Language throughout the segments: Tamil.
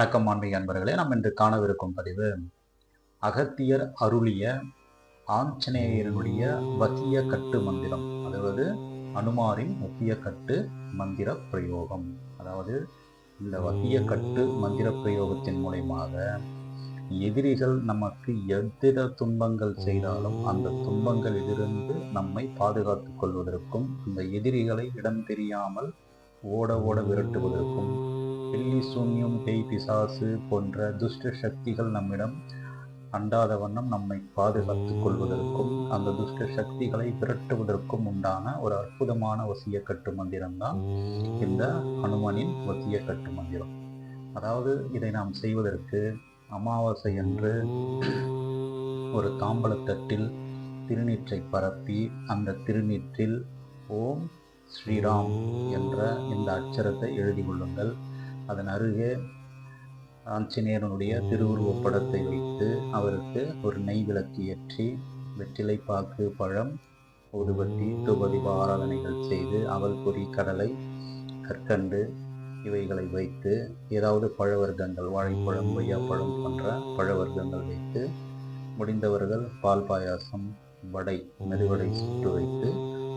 அன்பர்களே நாம் இன்று காணவிருக்கும் பதிவு அகத்தியர் அருளிய ஆஞ்சநேயரனுடைய வசிய கட்டு மந்திரம். அதாவது அனுமாரின் வசிய கட்டு மந்திர பிரயோகம். அதாவது இந்த வசிய கட்டு மந்திர பிரயோகத்தின் மூலயமாக எதிரிகள் நமக்கு எவ்வித துன்பங்கள் செய்தாலும் அந்த துன்பங்களிலிருந்து நம்மை பாதுகாத்துக் கொள்வதற்கும் அந்த எதிரிகளை இடம் தெரியாமல் ஓட ஓட விரட்டுவதற்கும் பில்லி சூன்யம் பேய் பிசாசு போன்ற துஷ்ட சக்திகள் நம்மிடம் அண்டாத வண்ணம் நம்மை பாதுகாத்துக் கொள்வதற்கும் அந்த துஷ்ட சக்திகளை விரட்டுவதற்கும் உண்டான ஒரு அற்புதமான வசிய கட்டு மந்திரம் தான் இந்த ஹனுமனின் வசிய கட்டு மந்திரம். அதாவது இதை நாம் செய்வதற்கு அமாவாசை அன்று ஒரு தாம்பலத்தட்டில் திருநீற்றை பரப்பி அந்த திருநீற்றில் ஓம் ஸ்ரீராம் என்ற இந்த அச்சரத்தை எழுதி கொள்ளுங்கள். அதன் அருகே ஆஞ்சநேயனுடைய திருவுருவப் படத்தை வைத்து அவருக்கு ஒரு நெய் விளக்கு ஏற்றி வெற்றிலைப்பாக்கு பழம் ஊதுபத்தி தூபதீப ஆராதனைகள் செய்து அவல் பொறி கடலை கற்கண்டு இவைகளை வைத்து ஏதாவது பழ வர்க்கங்கள் வாழைப்பழம் கொய்யாப்பழம் போன்ற பழ வர்க்கங்கள் வைத்து முடிந்தவர்கள் பால் பாயாசம் வடை மெதுவடை சுட்டு வைத்து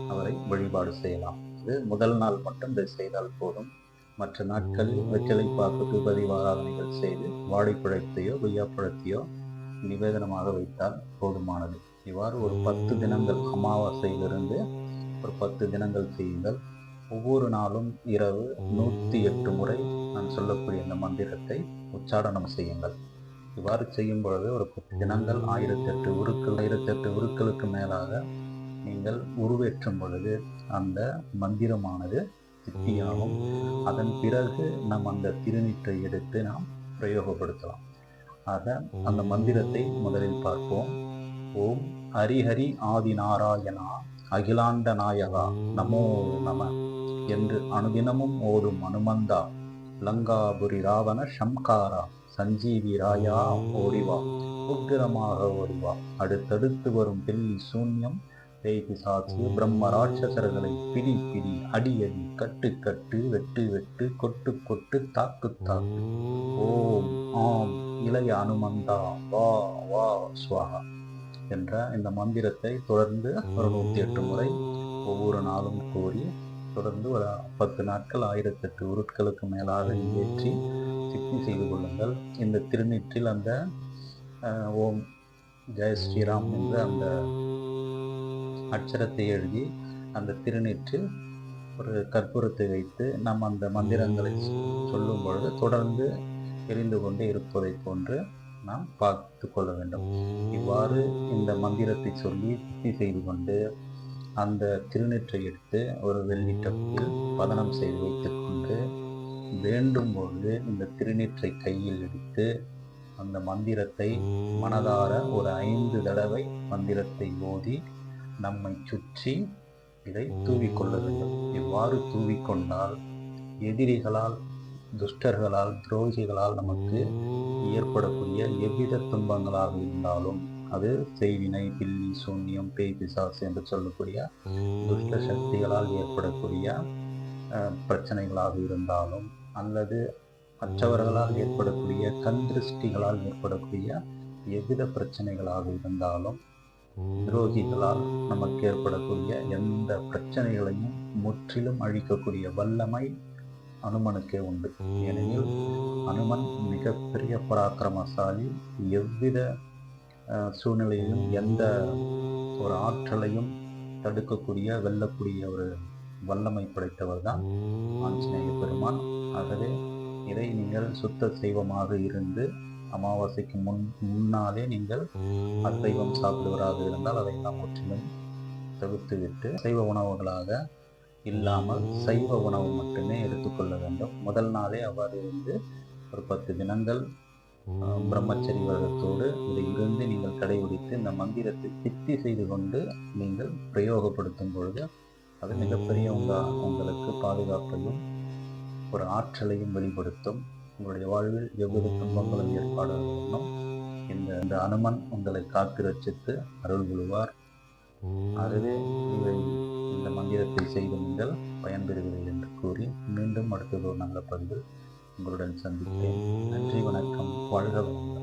அவரை வழிபாடு செய்யலாம். இது முதல் நாள் மட்டும் இதை செய்தால் போதும். மற்ற நாட்களில் வெற்றிலை பார்ப்புக்கு பதிவு ஆராதனைகள் செய்து வாழைப்பழத்தையோ கொய்யாப்பழத்தையோ நிவேதனமாக வைத்தால் போதுமானது. இவ்வாறு ஒரு பத்து தினங்கள் அமாவாசையிலிருந்து ஒரு பத்து தினங்கள் செய்யுங்கள். ஒவ்வொரு நாளும் இரவு நூற்றி எட்டு முறை நான் சொல்லக்கூடிய இந்த மந்திரத்தை உச்சாடனம் செய்யுங்கள். இவ்வாறு செய்யும் பொழுது ஒரு பத்து தினங்கள் ஆயிரத்தெட்டு உருக்கள் ஆயிரத்தெட்டு உருக்களுக்கு மேலாக நீங்கள் உருவேற்றும் பொழுது அந்த மந்திரமானது சித்தியாகும் அதன் பிறகு நம் அந்த திருநீற்றை எடுத்து நாம் பிரயோகப்படுத்தலாம். ஆக அந்த மந்திரத்தை முதலில் பார்ப்போம். ஓம் ஹரிஹரி ஆதி நாராயணா அகிலாண்ட நாயகா நமோ நம என்று அனுதினமும் ஓடும் அனுமந்தா லங்காபுரி ராவண சம்காரா சஞ்சீவி ராயா ஓடிவா உக்கிரமாக ஓடிவா அடுத்தடுத்து வரும் பில்லி சூன்யம் பேய் பிசாசு பிரம்ம ராட்சசர்களை பிடி பிடி அடி அடி கட்டு கட்டு வெட்டு வெட்டு கொட்டு கொட்டு தாக்கு தாக்கு. ஓம் ஆம் இளைய அனுமந்தா வா வா ஸ்வாகா என்ற இந்த மந்திரத்தை தொடர்ந்து ஒரு நூற்றி எட்டு முறை ஒவ்வொரு நாளும் கூறி தொடர்ந்து ஒரு பத்து நாட்கள் ஆயிரத்தெட்டு உருட்களுக்கு மேலாக ஏற்றி சித்தி செய்து கொள்ளுங்கள். இந்த திருநீற்றில் அந்த ஓம் ஜெய ஸ்ரீராம் என்ற அந்த அச்சரத்தை எழுதி அந்த திருநீற்றில் ஒரு கற்பூரத்தை வைத்து நாம் அந்த மந்திரங்களை சொல்லும் பொழுது தொடர்ந்து எரிந்து கொண்டே இருப்பதை போன்று நாம் பார்த்து கொள்ள வேண்டும். இவ்வாறு இந்த மந்திரத்தை சொல்லி சித்தி செய்து கொண்டு அந்த திருநீற்றை எடுத்து ஒரு வெள்ளி டப்பில் பதனம் செய்து வைத்துக்கொண்டு வேண்டும் பொழுது இந்த திருநீற்றை கையில் எடுத்து அந்த மந்திரத்தை மனதார ஒரு ஐந்து தடவை மந்திரத்தை ஓதி நம்மை சுற்றி இதை தூவிக்கொள்ள வேண்டும். இவ்வாறு தூவிக்கொண்டால் எதிரிகளால் துஷ்டர்களால் துரோகிகளால் நமக்கு ஏற்படக்கூடிய எவ்வித துன்பங்களாக இருந்தாலும் அது செய்வினை பில்லி சூன்யம் பேய் பிசாஸ் என்று சொல்லக்கூடிய துஷ்ட சக்திகளால் ஏற்படக்கூடிய பிரச்சனைகளாக இருந்தாலும் அல்லது மற்றவர்களால் ஏற்படக்கூடிய கண் திருஷ்டிகளால் ஏற்படக்கூடிய எவ்வித பிரச்சனைகளாக இருந்தாலும் துரோகிகளால் நமக்கு ஏற்படக்கூடிய எந்த பிரச்சனைகளையும் முற்றிலும் அழிக்கக்கூடிய வல்லமை அனுமனுக்கே உண்டு. ஏனெனில் அனுமன் மிகப்பெரிய பராக்கிரமசாலி. எவ்வித சூழ்நிலையிலும் எந்த ஒரு ஆற்றலையும் தடுக்கக்கூடிய வெல்லக்கூடிய ஒரு வல்லமை படைத்தவர் தான் ஆஞ்சநேய பெருமான். ஆகவே இதை நீங்கள் சுத்த செய்வமாக இருந்து அமாவாசைக்கு முன் முன்னாலே நீங்கள் அசைவம் சாப்பிடுவராக இருந்தால் அதை நாம் முற்றிலும் தவிர்த்துவிட்டு சைவ உணவுகளாக இல்லாமல் சைவ உணவு மட்டுமே எடுத்துக்கொள்ள வேண்டும். முதல் நாளே அவ்வாறு இருந்து ஒரு பத்து தினங்கள் பிரம்மச்சரி வருடத்தோடு இதை இருந்து நீங்கள் கடைபிடித்து இந்த மந்திரத்தை சித்தி செய்து கொண்டு நீங்கள் பிரயோகப்படுத்தும் பொழுது அது மிகப்பெரிய உங்கள் உங்களுக்கு பாதுகாப்பையும் ஒரு ஆற்றலையும் வெளிப்படுத்தும். உங்களுடைய வாழ்வில் எவ்வித துன்பங்களும் ஏற்பாடு வேண்டும் இந்த இந்த அனுமன் உங்களை காத்து ரச்சித்து அருள் கொள்வார் ஆகவே இவை இந்த மந்திரத்தை செய்து நீங்கள் பயன்பெறுவீர்கள் என்று கூறி மீண்டும் அடுத்தது ஒரு நல்ல பதிவில் உங்களுடன் சந்திப்பேன். நன்றி வணக்கம். வாழ்க வளமுடன்.